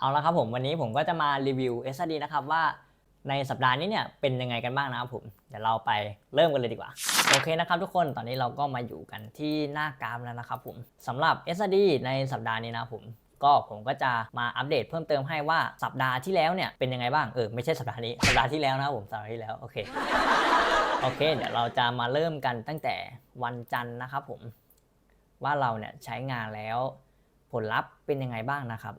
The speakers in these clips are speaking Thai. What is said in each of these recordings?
เอาละครับผมวันนี้ผมก็จะมารีวิว SRD นะครับว่าในสัปดาห์นี้เนี่ยเป็นยังไงกันบ้างนะครับผมเดี๋ยวเราไปเริ่มกันเลยดีกว่า โอเคนะครับทุกคนตอนนี้เราก็มาอยู่กันที่หน้ากราฟแล้วนะครับผมสำหรับ SRD ในสัปดาห์นี้นะผมก็ผมก็จะมาอัปเดตเพิ่มเติมให้ว่าสัปดาห์ที่แล้วเนี่ยเป็นยังไงบ้างเออไม่ใช่สัปดาห์นี้สัปดาห์ที่แล้วนะครับผมสัปดาห์ที่แล้วโอเคโอเค เดี๋ยวเราจะมาเริ่มกันตั้งแต่วันจันทร์นะครับผมว่าเราเนี่ยใช้งานแล้วผลลัพธ์เป็นยังไงบ้างนะครับ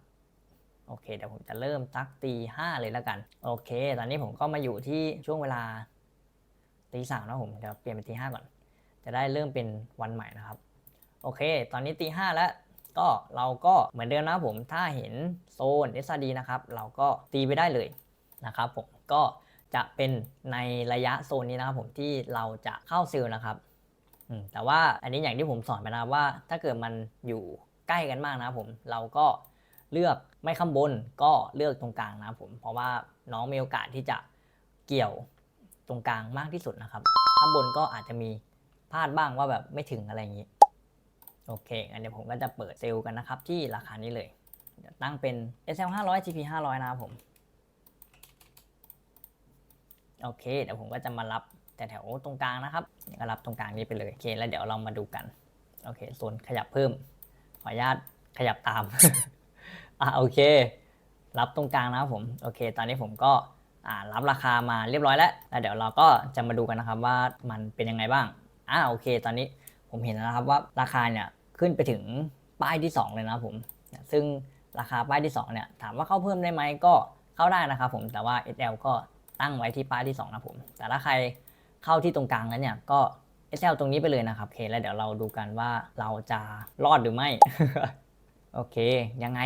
โอเคเดี๋ยวผมจะเริ่มตักตีห้าเลยแล้วกัน โอเค ตอนนี้ผมก็มาอยู่ที่ช่วงเวลาตีสามนะผมเดี๋ยวเปลี่ยนเป็นตีห้าก่อน จะได้เริ่มเป็นวันใหม่นะครับ โอเค ตอนนี้ตีห้าแล้วก็เราก็เหมือนเดิมนะผมถ้าเห็นโซน SRD นะครับ เราก็ตีไปได้เลยนะครับผมก็จะเป็นในระยะโซนนี้นะครับผมที่เราจะเข้าซิลนะครับแต่ว่าอันนี้อย่างที่ผมสอนไปนะว่า ถ้าเกิดมันอยู่ใกล้กันมากนะผม เราก็ เลือกไม่ข้างบนก็เลือกตรงกลางนะครับผม เพราะว่าน้องมีโอกาสที่จะเกี่ยวตรงกลางมากที่สุดนะครับ ข้างบนก็อาจจะมีพลาดบ้างว่าแบบไม่ถึงอะไรอย่างนี้ โอเคงั้นเดี๋ยวผมก็จะเปิดเซลล์กันนะครับ ที่ราคานี้เลยตั้งเป็น SL 500 GP 500นะครับผม โอเค เดี๋ยวผมก็จะมารับแต่แถวตรงกลางนะครับเดี๋ยก็รับตรงกลางนี้ไปเลย โอเค แล้วเดี๋ยวเรามาดูกัน โอเค โซนขยับเพิ่ม ขออนุญาตขยับตาม อะโอเค รับตรงกลางนะครับผมโอเค ตอนนี้ผมก็อ่ารับราคามาเรียบร้อยแล้วแล้วเดี๋ยวเราก็จะมาดูกันนะครับว่ามันเป็นยังไงบ้างอ่าโอเค ตอนนี้ผมเห็นแล้วนะครับว่าราคาเนี่ยขึ้นไปถึงป้ายที่ 2 เลยนะครับผม ซึ่งราคาป้ายที่ 2 เนี่ยถามว่าเข้าเพิ่มได้ไหมก็เข้าได้นะครับผมแต่ว่า SL ก็ตั้งไว้ที่ป้ายที่ 2 นะผม แต่ถ้าใครเข้าที่ตรงกลางนั้นเนี่ยก็ SL ตรงนี้ไปเลยนะครับโอเคแล้วเดี๋ยวเราดูกันว่าเราจะรอดหรือไม่ โอเค ยังไง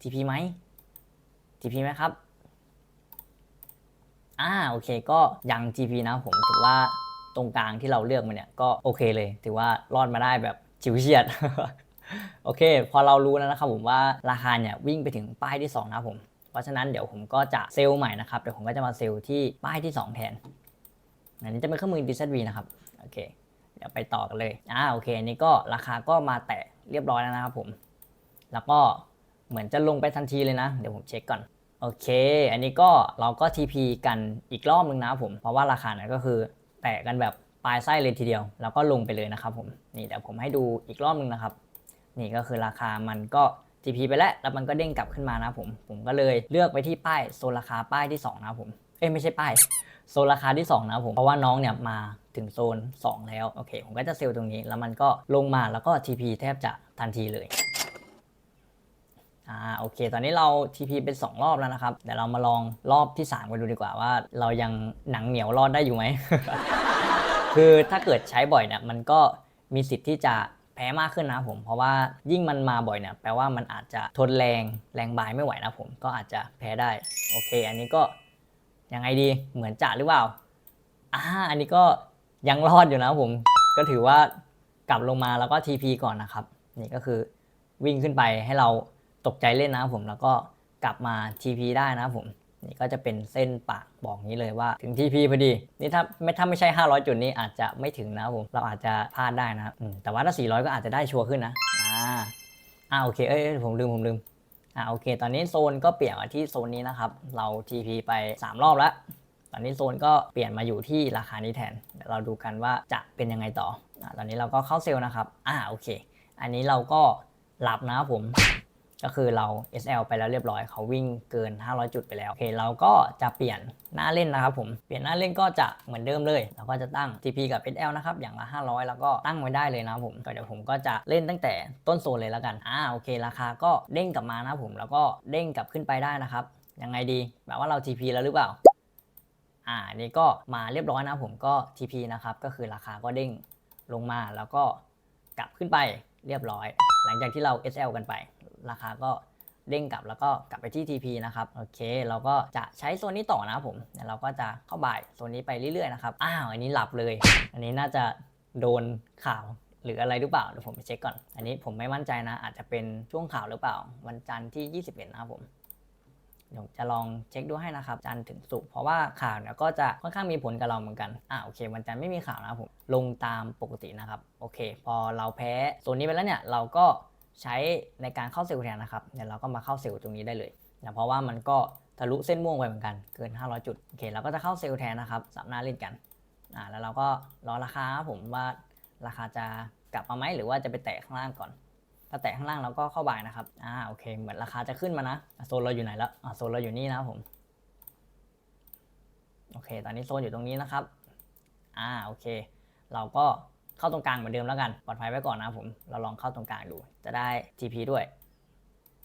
TP ไหม TP ไหมครับ อ่าโอเคก็ยัง TP นะผมถือว่าตรงกลางที่เราเลือกมาเนี่ยก็โอเคเลย ถือว่ารอดมาได้แบบชิวเฉียด โอเค พอเรารู้แล้วนะครับผมว่าราคาเนี่ยวิ่งไปถึงป้ายที่ 2 นะผม เพราะฉะนั้นเดี๋ยวผมก็จะเซลล์ใหม่นะครับเดี๋ยวผมก็จะมาเซลล์ที่ป้ายที่ 2 แทนอันนี้จะเป็นเครื่องมือ DZV นะครับโอเค เดี๋ยวไปต่อกันเลยอ่าโอเคอันนี้ก็ราคาก็มาแตะเรียบร้อยแล้วนะครับผม แล้วก็ เหมือนจะลงไปทันทีเลยนะ เดี๋ยวผมเช็คก่อน โอเค อันนี้ก็เราก็ TP กันอีกรอบนึงนะผม เพราะว่าราคาเนี่ยก็คือแตะกันแบบปลายไส้เลยทีเดียว แล้วก็ลงไปเลยนะครับผม นี่เดี๋ยวผมให้ดูอีกรอบนึงนะครับ นี่ก็คือราคามันก็ TP ไปแล้ว แล้วมันก็เด้งกลับขึ้นมานะผม ผมก็เลยเลือกไปที่ป้ายโซนราคาป้ายที่ 2 นะผม เอ้ยไม่ใช่ป้ายโซนราคาที่ 2 นะผม เพราะว่าน้องเนี่ยมาถึงโซน 2 แล้ว โอเค ผมก็จะเซลล์ตรงนี้ แล้วมันก็ลงมาแล้วก็ TP แทบจะทันทีเลย อ่าโอเค ตอนนี้เรา TP เป็น 2 รอบแล้วนะครับเดี๋ยวเรามาลองรอบที่3กันดูดีกว่าว่า เรายังหนังเหนียวรอดได้อยู่ไหม คือถ้าเกิดใช้บ่อยเนี่ยมันก็มีสิทธิ์ที่จะแพ้มากขึ้นนะผม เพราะว่ายิ่งมันมาบ่อยเนี่ยแปลว่ามันอาจจะทนแรงแรงบายไม่ไหวนะผมก็อาจจะแพ้ได้โอเค อันนี้ก็ยังไงดีเหมือนจะหรือเปล่าอ่าอันนี้ก็ยังรอดอยู่นะผม ก็ถือว่ากลับลงมาแล้วก็ TP ก่อนนะครับ นี่ก็คือวิ่งขึ้นไปให้เรา ตกใจเล่นนะผมแล้วก็กลับมา TP ได้นะผมนี่ก็จะเป็นเส้นปากบอกนี้เลยว่าถึง TP พอดี นี่ถ้าไม่ถ้าไม่ใช่ 500 จุดนี้อาจจะไม่ถึงนะผมเราอาจจะพลาดได้นะแต่ว่าถ้า 400 ก็อาจจะได้ชัวร์ขึ้นนะอ่าอ่าโอเคเอ้ยผมลืมผมลืมอ่าโอเค ตอนนี้โซนก็เปลี่ยนมาที่โซนนี้นะครับเรา TP ไป 3 รอบแล้วตอนนี้โซนก็เปลี่ยนมาอยู่ที่ราคานี้แทนเดี๋ยวเราดูกันว่าจะเป็นยังไงต่ออาตอนนี้เราก็เข้าเซลล์นะครับ อ่าโอเค อันนี้เราก็หลับนะครับผม ก็คือเรา SL ไปแล้วเรียบร้อยเขาวิ่งเกิน 500 จุดไปแล้ว โอเค เราก็จะเปลี่ยนหน้าเล่นนะครับผม เปลี่ยนหน้าเล่นก็จะเหมือนเดิมเลย เราก็จะตั้ง TP กับ SL นะครับ อย่างละ 500 แล้วก็ตั้งไว้ได้เลยนะครับผมก็เดี๋ยวผมก็จะเล่นตั้งแต่ต้นโซนเลยแล้วกัน อ่า โอเค ราคาก็เด้งกลับมานะครับผม แล้วก็เด้งกลับขึ้นไปได้นะครับ ยังไงดี แบบว่าเรา TP แล้วหรือเปล่า อ่า นี่ก็มาเรียบร้อยนะผมก็ TP นะครับ ก็คือราคาก็เด้งลงมาแล้วก็กลับขึ้นไปเรียบร้อย หลังจากที่เรา SL กันไป ราคาก็เด้งกลับแล้วก็กลับไปที่ TP นะครับ โอเค เราก็จะใช้โซนนี้ต่อนะครับผมเดี๋ยวเราก็จะเข้าบ่ายโซนนี้ไปเรื่อยๆนะครับ อ้าว อันนี้หลับเลย อันนี้น่าจะโดนข่าวหรืออะไรหรือเปล่า เดี๋ยวผมไปเช็คก่อน อันนี้ผมไม่มั่นใจนะ อาจจะเป็นช่วงข่าวหรือเปล่า วันจันทร์ที่ 21 นะครับผมเดี๋ยวจะลองเช็คดูให้นะครับ จันทร์ถึงศุกเพราะว่าข่าวเนี่ยก็จะค่อนข้างมีผลกับเราเหมือนกัน อ่าโอเค วันจันทร์ไม่มีข่าวนะครับผม ลงตามปกตินะครับ โอเค พอเราแพ้โซนนี้ไปแล้วเนี่ย เราก็ ใช้ในการเข้าเซลล์แทนนะครับ เดี๋ยวเราก็มาเข้าเซลล์ตรงนี้ได้เลยนะเพราะว่ามันก็ทะลุเส้นม่วงไปเหมือนกัน เกิน 500 จุด โอเค เราก็จะเข้าเซลล์แทนนะครับสับหน้าเล่นกันอ่าแล้วเราก็รอราคาผมว่าราคาจะกลับมาไหมหรือว่าจะไปแตะข้างล่างก่อน ถ้าแตะข้างล่างเราก็เข้าบายนะครับ อ่า โอเค เหมือนราคาจะขึ้นมานะ โซนเราอยู่ไหนแล้ว อ่า โซนเราอยู่นี่นะครับผม โอเค ตอนนี้โซนอยู่ตรงนี้นะครับ อ่า โอเค เราก็ เข้าตรงกลางเหมือนเดิมแล้วกันปลอดภัยไว้ก่อนนะผมเราลองเข้าตรงกลางดู จะได้ TP ด้วย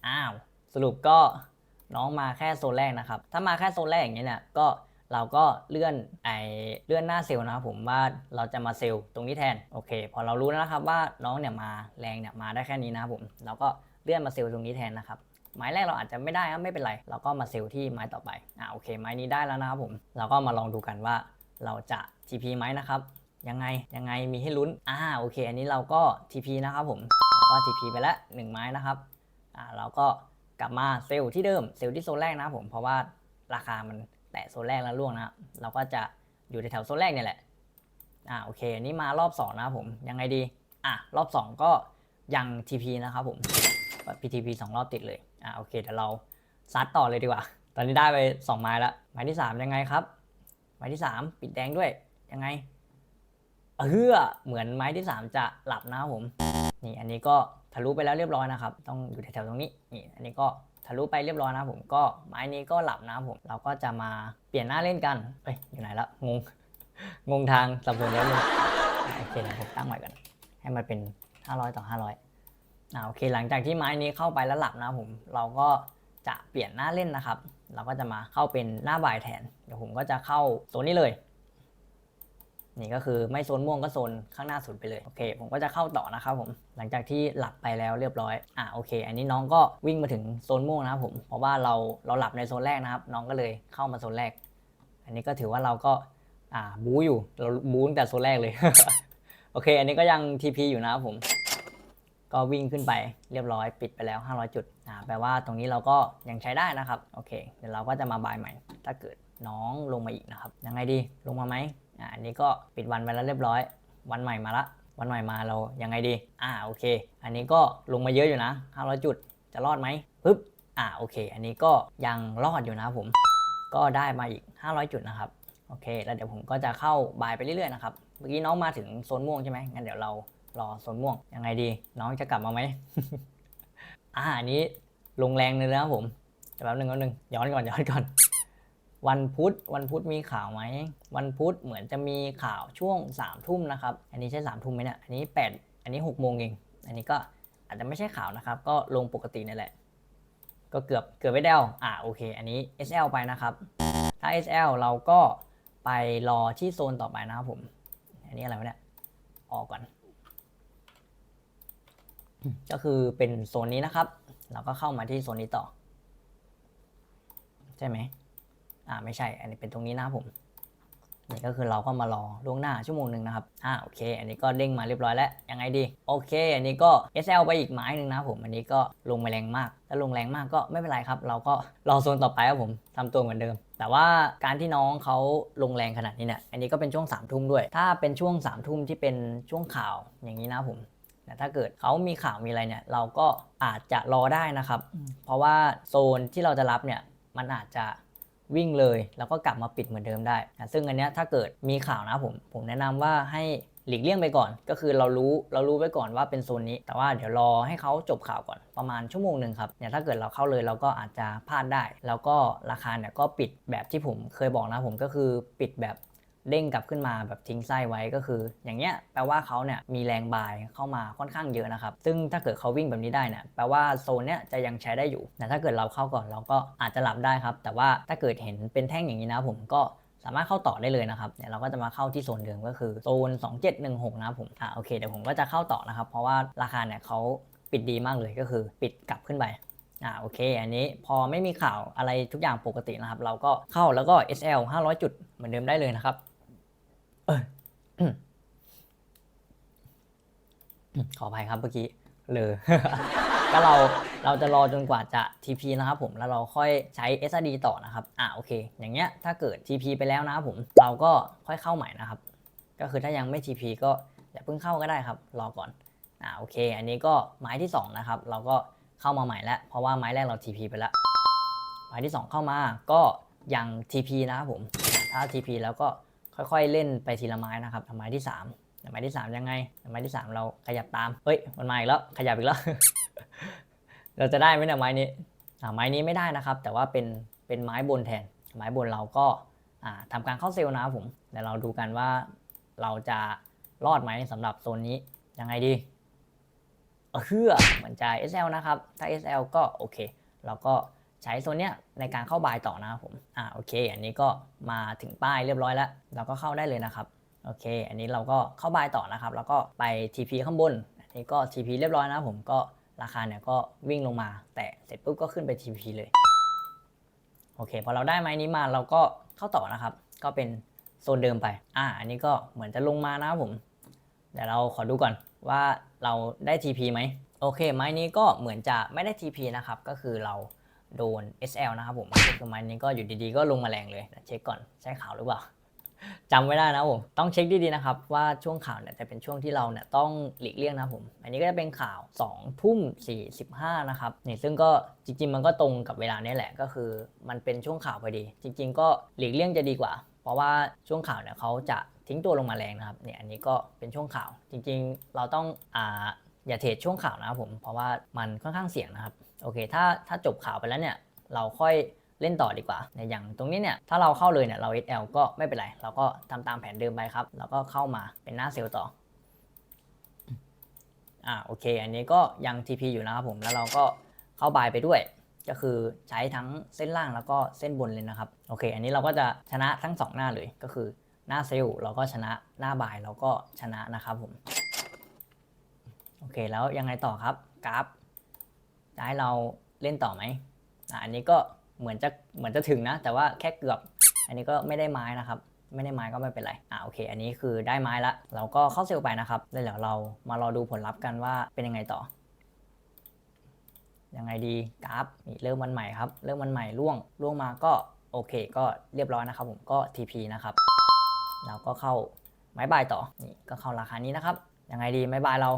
อ้าวสรุปก็น้องมาแค่โซนแรกนะครับ ถ้ามาแค่โซนแรกอย่างนี้เนี่ยก็เราก็เลื่อนไอเลื่อนหน้าเซลล์นะครับผมว่าเราจะมาเซลล์ตรงนี้แทนโอเค พอเรารู้แล้วนะครับว่าน้องเนี่ยมาแรงเนี่ยมาได้แค่นี้นะครับผมเราก็เลื่อนมาเซลล์ตรงนี้แทนนะครับไม้แรกเราอาจจะไม่ได้ครับไม่เป็นไร เราก็มาเซลล์ที่ไม้ต่อไปอ่าโอเคไม้นี้ได้แล้วนะครับผมเราก็มาลองดูกันว่าเราจะ TP ไหมนะครับ ยังไงยังไงมีให้ลุ้นอ่าโอเค อันนี้เราก็ TP นะครับผมเราก็ TP ไปแล้วหนึ่งไม้นะครับอ่าเราก็กลับมาเซลล์ที่เดิมเซลล์ที่โซนแรกนะครับผมเพราะว่าราคามันแตะโซนแรกแล้วล่วงนะครับเราก็จะอยู่ในแถวโซนแรกเนี่ยแหละอ่าโอเคอันนี้มารอบ 2 นะครับผมยังไงดีอะรอบ 2 ก็ยัง TP นะครับผม PTP 2 รอบติดเลยอ่าโอเคเดี๋ยวเราซัดต่อเลยดีกว่า ตอนนี้ได้ไป 2 ไม้แล้วไม้ที่ 3 ยังไงครับ ไม้ที่ 3 ปิดแดงด้วยยังไง เออเหมือนไม้ที่ 3 จะหลับนะครับผม นี่อันนี้ก็ทะลุไปแล้วเรียบร้อยนะครับ ต้องอยู่แถวๆตรงนี้ นี่อันนี้ก็ทะลุไปเรียบร้อยนะผม ก็ไม้นี้ก็หลับนะผม เราก็จะมาเปลี่ยนหน้าเล่นกัน เอ้ยอยู่ไหนละ งง งงทางสับสนแล้วเลยโอเคผมตั้งใหม่ก่อน ให้มันเป็น 500 ต่อ 500อ่าโอเค หลังจากที่ไม้นี้เข้าไปแล้วหลับนะผม เราก็จะเปลี่ยนหน้าเล่นนะครับ เราก็จะมาเข้าเป็นหน้าบ่ายแทน เดี๋ยวผมก็จะเข้าโซนนี้เลย นี่ก็คือไม่โซนม่วงก็โซนข้างหน้าสุดไปเลยโอเค ผมก็จะเข้าต่อนะครับผมหลังจากที่หลับไปแล้วเรียบร้อยอ่าโอเค อันนี้น้องก็วิ่งมาถึงโซนม่วงนะครับผมเพราะว่าเราเราหลับในโซนแรกนะครับ น้องก็เลยเข้ามาโซนแรก อันนี้ก็ถือว่าเราก็อ่าบู๊อยู่เราบู๊ตั้งแต่โซนแรกเลย โอเค อันนี้ก็ยัง TP อยู่นะครับผม ก็วิ่งขึ้นไปเรียบร้อยปิดไปแล้ว 500 จุดอ่าแปลว่าตรงนี้เราก็ยังใช้ได้นะครับโอเค เดี๋ยวเราก็จะมาบายใหม่ ถ้าเกิดน้องลงมาอีกนะครับยังไงดีลงมาไหม อันนี้ก็ปิดวันไปแล้วเรียบร้อย วันใหม่มาละวันใหม่มาเรายังไงดี อ่าโอเค อันนี้ก็ลงมาเยอะอยู่นะ500จุดจะรอดไหมปึ๊บอ่าโอเค อันนี้ก็ยังรอดอยู่นะผม ก็ได้มาอีก 500 จุดนะครับโอเค แล้วเดี๋ยวผมก็จะเข้าบายไปเรื่อยๆนะครับเมื่อกี้น้องมาถึงโซนม่วงใช่ไหมงั้นเดี๋ยวเรารอโซนม่วงยังไงดี น้องจะกลับมาไหมอ่าอันนี้ลงแรงเลยนะผมแป๊บนึงแป๊บนึงย้อนก่อนย้อนก่อน วันพุธวันพุธมีข่าวไหมวันพุธเหมือนจะมีข่าวช่วง3ามทุ่มนะครับอันนี้ใช่3ามทุ่มไหมเนี่ยอันนี้ 8 อันนี้6กโมงเองอันนี้ก็อาจจะไม่ใช่ข่าวนะครับ ก็ลงปกตินี่แหละ ก็เกือบเกือบไม่ได้เอาอ่าโอเค อันนี้ SL ไปนะครับถ้า SL เราก็ไปรอที่โซนต่อไปนะครับผม อันนี้อะไรวะเนี่ยออกก่อน ก็คือเป็นโซนนี้นะครับ เราก็เข้ามาที่โซนนี้ต่อ ใช่ไหม อ่าไม่ใช่ อันนี้เป็นตรงนี้นะครับผมนี่ก็คือเราก็มารอล่วงหน้าชั่วโมงหนึ่งนะครับ อ่าโอเค อันนี้ก็เด้งมาเรียบร้อยแล้ว ยังไงดี โอเค อันนี้ก็ SL ไปอีกไม้หนึ่งนะครับผม อันนี้ก็ลงมาแรงมาก ถ้าลงแรงมากก็ไม่เป็นไรครับ เราก็รอโซนต่อไปครับผมทำตัวเหมือนเดิม แต่ว่าการที่น้องเขาลงแรงขนาดนี้เนี่ย อันนี้ก็เป็นช่วง3ามทุ่มด้วย ถ้าเป็นช่วง3ามทุ่มที่เป็นช่วงข่าวอย่างนี้นะครับผมแต่ถ้าเกิดเขามีข่าวมีอะไรเนี่ย เราก็อาจจะรอได้นะครับ เพราะว่าโซนที่เราจะรับเนี่ย มันอาจจะ วิ่งเลย แล้วก็กลับมาปิดเหมือนเดิมได้นะซึ่งอันเนี้ยถ้าเกิดมีข่าวนะผม ผมแนะนำว่าให้หลีกเลี่ยงไปก่อน ก็คือเรารู้เรารู้ไว้ก่อนว่าเป็นโซนนี้ แต่ว่าเดี๋ยวรอให้เขาจบข่าวก่อนประมาณชั่วโมงหนึ่งครับเนี่ยถ้าเกิดเราเข้าเลยเราก็อาจจะพลาดได้ แล้วก็ราคาเนี่ยก็ปิดแบบที่ผมเคยบอกนะผมก็คือปิดแบบ เด้งกลับขึ้นมาแบบทิ้งไส้ไว้ก็คือ อย่างเงี้ยแปลว่าเขาเนี่ยมีแรงบายเข้ามาค่อนข้างเยอะนะครับ ซึ่งถ้าเกิดเขาวิ่งแบบนี้ได้เนี่ยแปลว่าโซนเนี้ยจะยังใช้ได้อยู่แต่ถ้าเกิดเราเข้าก่อนเราก็อาจจะหลับได้ครับ แต่ว่าถ้าเกิดเห็นเป็นแท่งอย่างนี้นะผมก็สามารถเข้าต่อได้เลยนะครับเนี่ยเราก็จะมาเข้าที่โซนเดิมก็คือโซน 2716 นะครับผมอ่าโอเคเดี๋ยวผมก็จะเข้าต่อนะครับ เพราะว่าราคาเนี่ยเขาปิดดีมากเลยก็คือปิดกลับขึ้นไปอ่าโอเค อันนี้พอไม่มีข่าวอะไรทุกอย่างปกตินะครับ เราก็เข้าแล้วก็ SL 500 จุดเหมือนเดิมได้เลยนะครับ เออขออภัยครับเมื่อกี้เลยก็เราเราจะรอจนกว่าจะ TP นะครับผมแล้วเราค่อยใช้ SRD ต่อนะครับ อ่าโอเค อย่างเงี้ยถ้าเกิด TP ไปแล้วนะครับผมเราก็ค่อยเข้าใหม่นะครับ ก็คือถ้ายังไม่ TP ก็อย่าเพิ่งเข้าก็ได้ครับ รอก่อน อ่าโอเค อันนี้ก็ไม้ที่สองนะครับ เราก็เข้ามาใหม่แล้ว เพราะว่าไม้แรกเรา TP ไปแล้วฝ่ายที่ 2 เข้ามาก็ยัง TP นะครับผมถ้า TP แล้วก็ ค่อยๆเล่นไปทีละไม้นะครับไม้ที่3ไม้ที่3ยังไงไม้ที่ 3 เราขยับตามเฮ้ยมันมาอีกแล้วขยับอีกแล้ว เราจะได้ไหมเนี่ยไม้นี้ไม้นี้ไม่ได้นะครับ แต่ว่าเป็นเป็นไม้บนแทน ไม้บนเราก็อ่าทำการเข้าเซลล์นะครับผมเดี๋ยวเราดูกันว่าเราจะรอดไหมสำหรับโซนนี้ยังไงดีเออเฮือเหมือนจะ SL นะครับ ถ้า SL ก็โอเค เราก็ ใช้โซนเนี้ยในการเข้าบายต่อนะครับผมอ่าโอเค อันนี้ก็มาถึงป้ายเรียบร้อยแล้ว เราก็เข้าได้เลยนะครับโอเค อันนี้เราก็เข้าบายต่อนะครับ แล้วก็ไป TP ข้างบนอันนี้ก็ TP เรียบร้อยนะครับผมก็ราคาเนี่ยก็วิ่งลงมา แต่เสร็จปุ๊บก็ขึ้นไป TP เลยโอเคพอเราได้ไม้นี้มาเราก็เข้าต่อนะครับ ก็เป็นโซนเดิมไป อ่า อันนี้ก็เหมือนจะลงมานะครับผมเดี๋ยวเราขอดูก่อนว่าเราได้ TP ไหมโอเค ไม้นี้ก็เหมือนจะไม่ได้ TP นะครับ ก็คือเรา โดน SL นะครับผมคือม้นี้ก็อยู่ดีๆ ก็ลงมาแรงเลยเช็คก่อนใช่ข่าวหรือเปล่าจำไม่ได้นะผมต้องเช็คดีๆนะครับว่าช่วงข่าวเนี่ยจะเป็นช่วงที่เราเนี่ยต้องหลีกเลี่ยงนะผม อันนี้ก็จะเป็นข่าว2ทุ่ม45นะครับนี่ซึ่งก็จริงๆมันก็ตรงกับเวลานี้แหละก็คือ มันเป็นช่วงข่าวพอดี จริง ๆ ก็หลีกเลี่ยงจะดีกว่า เพราะว่าช่วงข่าวเนี่ยเขาจะทิ้งตัวลงมาแรงนะครับเนี่ยอันนี้ก็เป็นช่วงข่าว จริง ๆ เราต้องอ่าอย่าเทรดช่วงข่าวนะครับผมเพราะว่ามันค่อนข้างเสี่ยงนะครับ โอเค ถ้าถ้าจบข่าวไปแล้วเนี่ย เราค่อยเล่นต่อดีกว่าในอย่างตรงนี้เนี่ย ถ้าเราเข้าเลยเนี่ย เรา SL ก็ไม่เป็นไร เราก็ทำตามแผนเดิมไปครับแล้วก็เข้ามาเป็นหน้าเซลล์ต่อ อ่า โอเค อันนี้ก็ยัง TP อยู่นะครับผม แล้วเราก็เข้าบายไปด้วย ก็คือใช้ทั้งเส้นล่างแล้วก็เส้นบนเลยนะครับ โอเค อันนี้เราก็จะชนะทั้งสองหน้าเลย ก็คือหน้าเซลล์เราก็ชนะ หน้าบายเราก็ชนะนะครับผม โอเค แล้วยังไงต่อครับ กราฟ จะให้เราเล่นต่อไหมอ,อันนี้ก็เหมือนจะเหมือนจะถึงนะ แต่ว่าแค่เกือบ อันนี้ก็ไม่ได้ไม้นะครับ ไม่ได้ไม้ก็ไม่เป็นไร อ่าโอเค อันนี้คือได้ไม้ละ เราก็เข้าเซลล์ไปนะครับแล้วเดี๋ยวเรามารอดูผลลัพธ์กันว่าเป็นยังไงต่อ ยังไงดีกราฟนี่เริ่มวันใหม่ครับ เริ่มวันใหม่ล่วงล่วงมาก็โอเค ก็เรียบร้อยนะครับ ผมก็ TP นะครับเราก็เข้าไม้บายต่อ นี่ก็เข้าราคานี้นะครับ ยังไงดีไม้บายเรา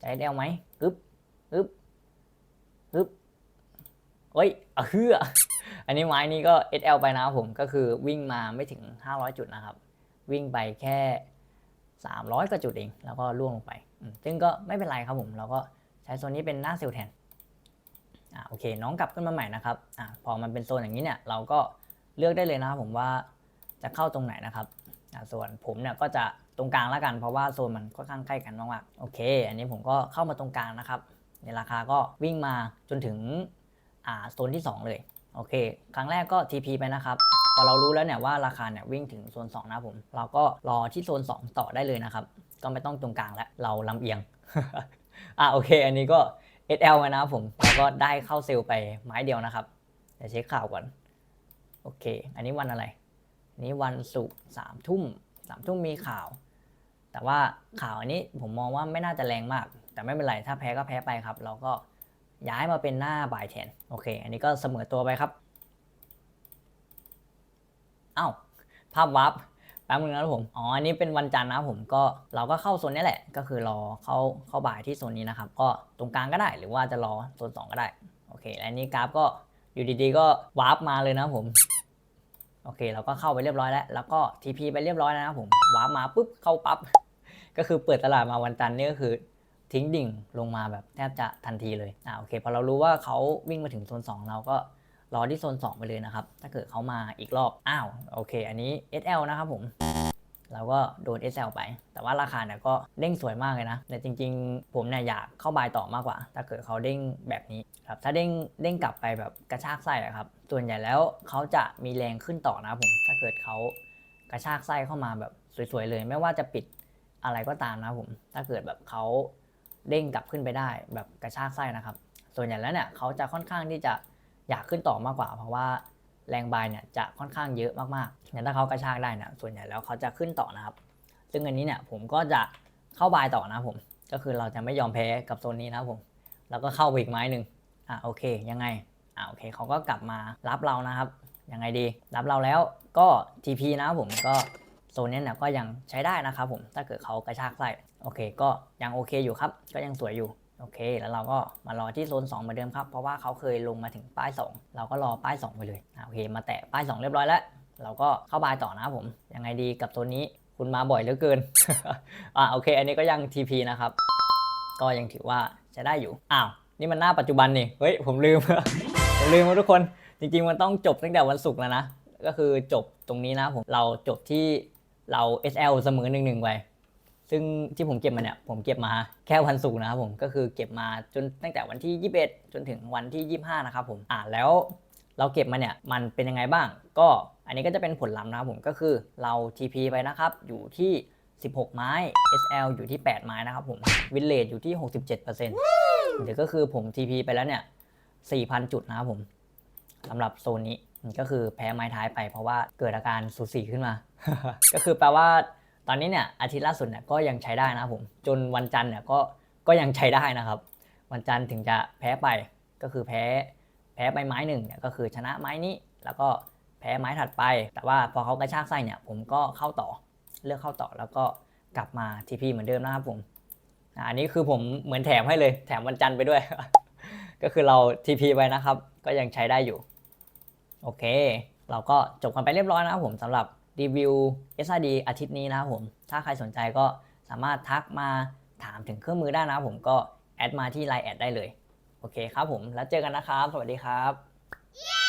จะได้ไหมปึ๊บปึ๊บ ปึ๊บเฮ้ยเฮืออันนี้ไม้นี้ก็ SL ไปนะครับผมก็คือวิ่งมาไม่ถึง 500 จุดนะครับ วิ่งไปแค่ 300กว่าจุดเอง แล้วก็ล่วงลงไป ซึ่งก็ไม่เป็นไรครับผมเราก็ใช้โซนนี้เป็นหน้าเซลล์แทนอ่าโอเค น้องกลับขึ้นมาใหม่นะครับอ่าพอมันเป็นโซนอย่างนี้เนี่ยเราก็เลือกได้เลยนะครับผมว่าจะเข้าตรงไหนนะครับอ่าส่วนผมเนี่ยก็จะตรงกลางแล้วกันเพราะว่าโซนมันค่อนข้างใกล้กันมากๆโอเค อันนี้ผมก็เข้ามาตรงกลางนะครับ ในราคาก็วิ่งมาจนถึงอ่าโซนที่ 2 เลย โอเค ครั้งแรกก็ TP ไปนะครับ พอเรารู้แล้วเนี่ยว่าราคาเนี่ยวิ่งถึงโซน 2 นะผม เราก็รอที่โซน 2 ต่อได้เลยนะครับ ก็ไม่ต้องตรงกลางแล้ว เราลำเอียง อ่าโอเค อันนี้ก็ SL มานะครับผมเราก็ได้เข้าเซลล์ไปไม้เดียวนะครับ เดี๋ยวเช็คข่าวก่อน โอเค อันนี้วันอะไรนนี้วันศุกร์สามทุ่มสามทุ่มมีข่าว แต่ว่าข่าวอันนี้ผมมองว่าไม่น่าจะแรงมาก แต่ไม่เป็นไรถ้าแพ้ก็แพ้ไปครับ เราก็ย้ายมาเป็นหน้าบ่ายแทนโอเค อันนี้ก็เสมอตัวไปครับเอ้าภาพวับแป๊บนึงนะครับผมอ๋ออันนี้เป็นวันจันทร์นะผมก็เราก็เข้าโซนนี้แหละ ก็คือรอเข้าเข้าบ่ายที่โซนนี้นะครับ ก็ตรงกลางก็ได้หรือว่าจะรอโซน2ก็ได้โอเค และนี้กราฟก็อยู่ดีๆ ก็วาร์ปมาเลยนะผมโอเค เราก็เข้าไปเรียบร้อยแล้ว แล้วก็ TP ไปเรียบร้อยแล้วนะผมวาร์ปมาปุ๊บเข้าปั๊บก็คือเปิดตลาดมาวันจันทร์นี่ก็คือ ทิ้งดิ่งลงมาแบบแทบจะทันทีเลยอ่าโอเคพอเรารู้ว่าเขาวิ่งมาถึงโซน2 เราก็รอที่โซน 2 ไปเลยนะครับ ถ้าเกิดเขามาอีกรอบ อ้าวโอเค อันนี้ SL นะครับผม เราก็โดน SL ไป แต่ว่าราคาเนี่ยก็เด้งสวยมากเลยนะ แต่จริงๆ ผมเนี่ยอยากเข้าบายต่อมากกว่า ถ้าเกิดเขาเด้งแบบนี้ครับ ถ้าเด้งเด้งกลับไปแบบกระชากไส้ครับ ส่วนใหญ่แล้วเขาจะมีแรงขึ้นต่อนะครับผม ถ้าเกิดเขากระชากไส้เข้ามาแบบสวยๆเลย ไม่ว่าจะปิดอะไรก็ตามนะครับผม ถ้าเกิดแบบเขา เด้งกลับขึ้นไปได้ แบบกระชากไส้นะครับ ส่วนใหญ่แล้วเนี่ยเขาจะค่อนข้างที่จะอยากขึ้นต่อมากกว่า เพราะว่าแรงบายเนี่ยจะค่อนข้างเยอะมากๆเนี่ยถ้าเขากระชากได้นี่ยส่วนใหญ่แล้วเขาจะขึ้นต่อนะครับ ซึ่งอันนี้เนี่ยผมก็จะเข้าบายต่อนะผม ก็คือเราจะไม่ยอมแพ้กับโซนนี้นะผม แล้วก็เข้าไปอีกไม้หนึ่งอะโอเคยังไงอะโอเคเขาก็กลับมารับเรานะครับยังไงดีรับเราแล้วก็ TP นะผมก็ โซนนี้เนี่ยก็ยังใช้ได้นะครับผมถ้าเกิดเขากระชากไส้โอเค ก็ยังโอเคอยู่ครับ ก็ยังสวยอยู่โอเค แล้วเราก็มารอที่โซน2เหมือนเดิมครับ เพราะว่าเขาเคยลงมาถึงป้าย 2 เราก็รอป้าย 2 ไปเลยโอเค มาแตะป้าย 2 เรียบร้อยแล้ว เราก็เข้าบายต่อนะผม ยังไงดีกับตัวนี้คุณมาบ่อยเหลือเกิน อะโอเค อันนี้ก็ยัง TP นะครับ ก็ยังถือว่าจะได้อยู่ อ้าว นี่มันหน้าปัจจุบันนี่ เฮ้ย ผมลืม ผมลืมครับทุกคน จริงๆ มันต้องจบตั้งแต่วันศุกร์แล้วนะ ก็คือจบตรงนี้นะผม เราจบที่ เรา SL เสมอหนึ่งหนึ่งไปซึ่งที่ผมเก็บมาเนี่ยผมเก็บมาแค่วันศุกร์นะครับผมก็คือเก็บมาจนตั้งแต่วันที่ 21 จนถึงวันที่ 25 นะครับผมอ่าแล้วเราเก็บมาเนี่ยมันเป็นยังไงบ้าง ก็อันนี้ก็จะเป็นผลลัพธ์นะครับผมก็คือเรา TP ไปนะครับอยู่ที่ 16 ไม้ SL อยู่ที่ 8 ไม้นะครับผมวินเลจอยู่ที่ 67%เดี๋ยวก็คือผม TP ไปแล้วเนี่ย 4,000 จุดนะครับผมสำหรับโซนนี้ก็คือแพ้ไม้ท้ายไปเพราะว่าเกิดอาการสูสีขึ้นมา ก็คือแปลว่าตอนนี้เนี่ยอาทิตย์ล่าสุดเนี่ยก็ยังใช้ได้นะครับผมจนวันจันทร์เนี่ยก็ก็ยังใช้ได้นะครับ วันจันทร์ถึงจะแพ้ไปก็คือแพ้แพ้ไปไม้หนึ่งเนี่ยก็คือชนะไม้นี้แล้วก็แพ้ไม้ถัดไป แต่ว่าพอเขากระชากไส้เนี่ยผมก็เข้าต่อเลือกเข้าต่อแล้วก็กลับมาทีพีเหมือนเดิมนะครับผมอันนี้คือผมเหมือนแถมให้เลยแถมวันจันทร์ไปด้วย ก็คือเราทีพีไปนะครับ ก็ยังใช้ได้อยู่ โอเค เราก็จบกันไปเรียบร้อยนะครับผมสำหรับ รีวิว SRD อาทิตย์นี้นะครับผม ถ้าใครสนใจก็สามารถทักมาถามถึงเครื่องมือได้นะครับผมก็แอดมาที่ Line แอดได้เลย โอเคครับผม แล้วเจอกันนะครับ สวัสดีครับ